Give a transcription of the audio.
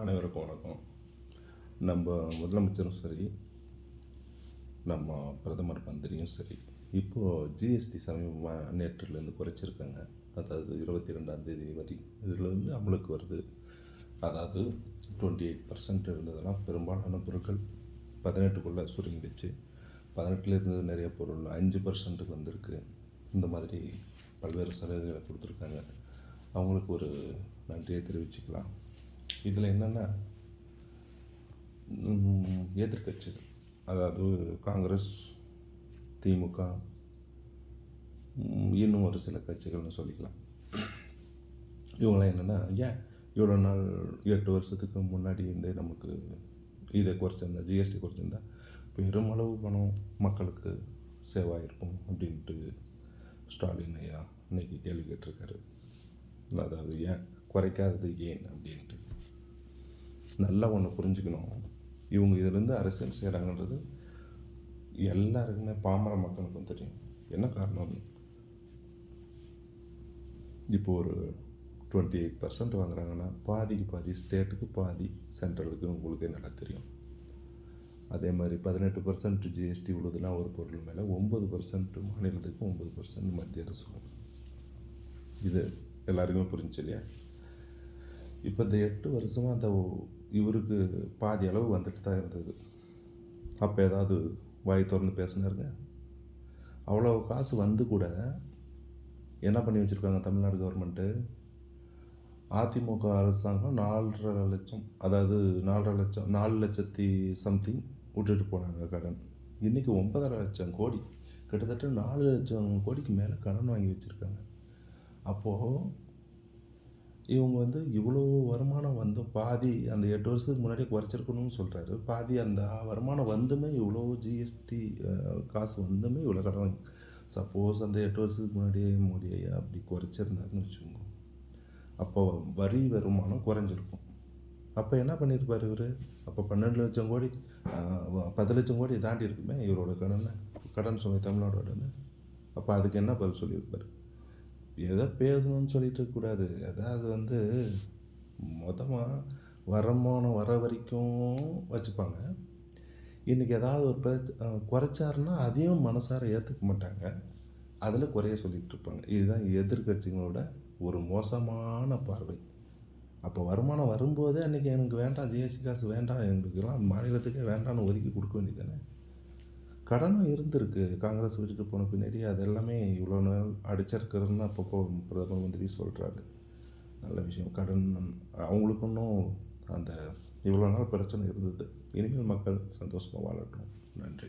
அனைவருக்கும் வணக்கம். நம்ம முதலமைச்சரும் சரி நம்ம பிரதமர் மந்திரியும் சரி இப்போது ஜிஎஸ்டி சமீபமாக நேற்றுலேருந்து குறைச்சிருக்காங்க. அதாவது இருபத்தி ரெண்டாந்தேதி வரை இதுலேருந்து அமலுக்கு வருது. அதாவது டுவெண்ட்டி எயிட் பர்சன்ட் இருந்ததெல்லாம் பெரும்பாலான பொருட்கள் பதினெட்டுக்குள்ளே சுருங்கிடுச்சு. பதினெட்டில் இருந்தது நிறைய பொருள் அஞ்சு பர்சன்ட்டுக்கு வந்திருக்கு. இந்த மாதிரி பல்வேறு சலுகைகளை கொடுத்துருக்காங்க. அவங்களுக்கு ஒரு நன்றியை தெரிவிச்சுக்கலாம். இதில் என்னென்னா எதிர்க்கட்சிகள் அதாவது காங்கிரஸ் திமுக இன்னும் ஒரு சில கட்சிகள்னு சொல்லிக்கலாம். இவங்களாம் என்னென்னா ஏன் இவ்வளோ நாள் எட்டு வருஷத்துக்கு முன்னாடி இருந்தே நமக்கு இதை குறைச்சிருந்தா ஜிஎஸ்டி குறைச்சிருந்தா பெருமளவு பணம் மக்களுக்கு சேவாயிருக்கும் அப்படின்ட்டு ஸ்டாலின் ஐயா இன்னைக்கு கேள்வி கேட்டிருக்காரு. அதாவது ஏன் குறைக்காதது ஏன் அப்படின்னு. நல்லா ஒன்று புரிஞ்சுக்கணும். இவங்க இதுலேருந்து அரசியல் செய்கிறாங்கன்றது எல்லாருக்குமே பாமர மக்களுக்கும் தெரியும். என்ன காரணம்? இப்போ ஒரு டுவெண்ட்டி எயிட் பர்சன்ட் வாங்குறாங்கன்னா பாதிக்கு பாதி ஸ்டேட்டுக்கு பாதி சென்ட்ரலுக்கு உங்களுக்கு நல்லா தெரியும். அதே மாதிரி பதினெட்டு பர்சன்ட் ஜிஎஸ்டி உள்ளதுன்னா ஒரு பொருள் மேலே ஒம்பது பர்சன்ட் மாநிலத்துக்கு ஒம்பது பர்சன்ட் மத்திய அரசு. இது எல்லாருக்குமே புரிஞ்சு இல்லையா? இப்போ இந்த எட்டு வருஷமாக அந்த இவருக்கு பாதி அளவு வந்துட்டு தான் இருந்தது. அப்போ ஏதாவது வாய் திறந்து பேசினாருங்க. அவ்வளோ காசு வந்து கூட என்ன பண்ணி வச்சுருக்காங்க தமிழ்நாடு கவர்மெண்ட்டு அதிமுக அரசாங்கம் நாலரை லட்சம் அதாவது நாலரை லட்சம் நாலு லட்சத்தி சம்திங் விட்டுட்டு போனாங்க கடன். இன்றைக்கி ஒன்பதரை லட்சம் கோடி. கிட்டத்தட்ட நாலு லட்சம் கோடிக்கு மேலே கடன் வாங்கி வச்சுருக்காங்க. அப்போது இவங்க வந்து இவ்வளோ வருமானம் வந்தும் பாதி அந்த எட்டு வருஷத்துக்கு முன்னாடியே குறைச்சிருக்கணும்னு சொல்கிறாரு பாதி அந்த வருமானம் வந்துமே இவ்வளோ ஜிஎஸ்டி காசு வந்துமே இவ்வளோ கடன் சப்போஸ் அந்த எட்டு வருஷத்துக்கு முன்னாடியே மோடி ஐயா அப்படி குறைச்சிருந்தாருன்னு வச்சுக்கோங்க. அப்போ வரி வருமானம் குறைஞ்சிருக்கும். அப்போ என்ன பண்ணியிருப்பார் இவர்? அப்போ பன்னெண்டு லட்சம் கோடி பத்து லட்சம் கோடி தாண்டி இருக்குமே இவரோட கடனை கடன் சுமை தமிழ்நாடோடன்னு அப்போ அதுக்கு என்ன பதில் சொல்லியிருப்பார்? எதை பேசணும்னு சொல்லிட்டு இருக்கக்கூடாது. அதாவது வந்து மொத்தமாக வருமானம் வர வரைக்கும் வச்சுப்பாங்க. இன்றைக்கி ஏதாவது ஒரு பிரச்ச குறைச்சாருன்னா அதையும் மனசார ஏற்றுக்க மாட்டாங்க. அதில் குறைய சொல்லிகிட்ருப்பாங்க இதுதான் எதிர்க்கட்சிகளோட ஒரு மோசமான பார்வை. அப்போ வருமானம் வரும்போதே அன்றைக்கி எனக்கு வேண்டாம் ஜிஎஸ்டி காசு வேண்டாம் எங்களுக்கெல்லாம் மாநிலத்துக்கே வேண்டாம்னு ஒதுக்கி கொடுக்க வேண்டியதானே கடனும் இருந்திருக்கு. காங்கிரஸ் விட்டுட்டு போன பின்னாடி அது எல்லாமே இவ்வளோ நாள் அடிச்சிருக்கிறதுன்னு அப்பப்போ பிரதமர் மந்திரி சொல்கிறாரு நல்ல விஷயம். கடன் அவங்களுக்கு இன்னும் அந்த இவ்வளோ நாள் பிரச்சனை இருந்தது. இனிமேல் மக்கள் சந்தோஷமாக வாழட்டும். நன்றி.